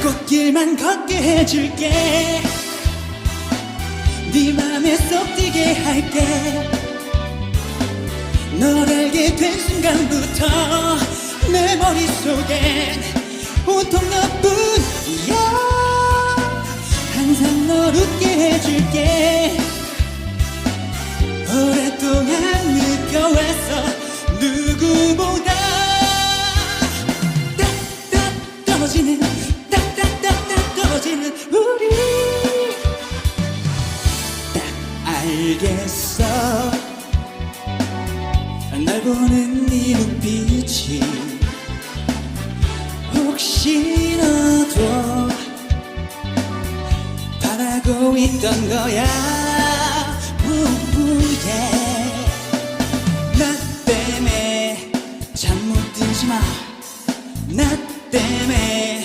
꽃길만 걷게 해줄게. 네 맘에 쏙 들게 할게. 널 알게 된 순간부터 내 머릿속엔 온통 너뿐이야. 항상 널 웃게 해줄게. 오랫동안 느껴왔어. 누구보다. 딱딱 떨어지는 알겠어. 날 보는 네 눈빛이 혹시 너도 바라고 있던 거야. 우우예 나 때문에 잠 못 들지 마나 때문에